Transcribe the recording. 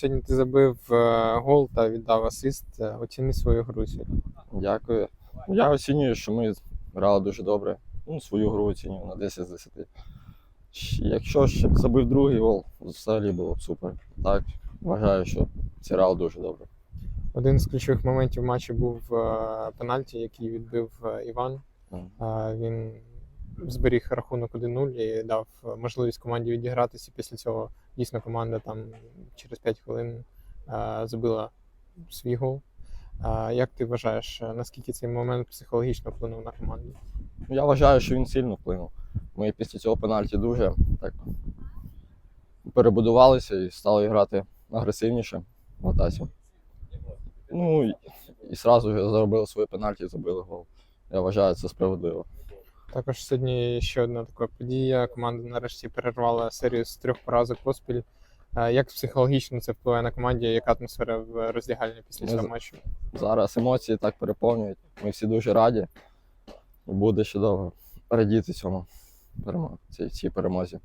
Сьогодні ти забив е, гол та віддав асист. Е, Оціни свою гру сьогодні. Дякую. Я оцінюю, що ми грали дуже добре. Ну, свою гру оцінюю на 10 з 10. Якщо ще б забив другий гол, взагалі було б супер. Так, вважаю, що зіграв дуже добре. Один з ключових моментів матчу був е, пенальті, який відбив Іван. Він зберіг рахунок 1-0 і дав можливість команді відігратися. Після цього дійсно команда там через 5 хвилин забила свій гол. Як ти вважаєш, наскільки цей момент психологічно вплинув на команду? Я вважаю, що він сильно вплинув. Ми після цього пенальті дуже так перебудувалися і стали грати агресивніше в атаці. Ну і, одразу заробили свої пенальті і забили гол. Я вважаю, це справедливо. Також сьогодні ще одна така подія. Команда нарешті перервала серію з трьох поразок поспіль. Е, Як психологічно це впливає на команді? Яка атмосфера в роздягальні після цього матчу? Зараз емоції так переповнюють. Ми всі дуже раді. Буде ще довго радіти цьому перемо- цій, цій перемозі.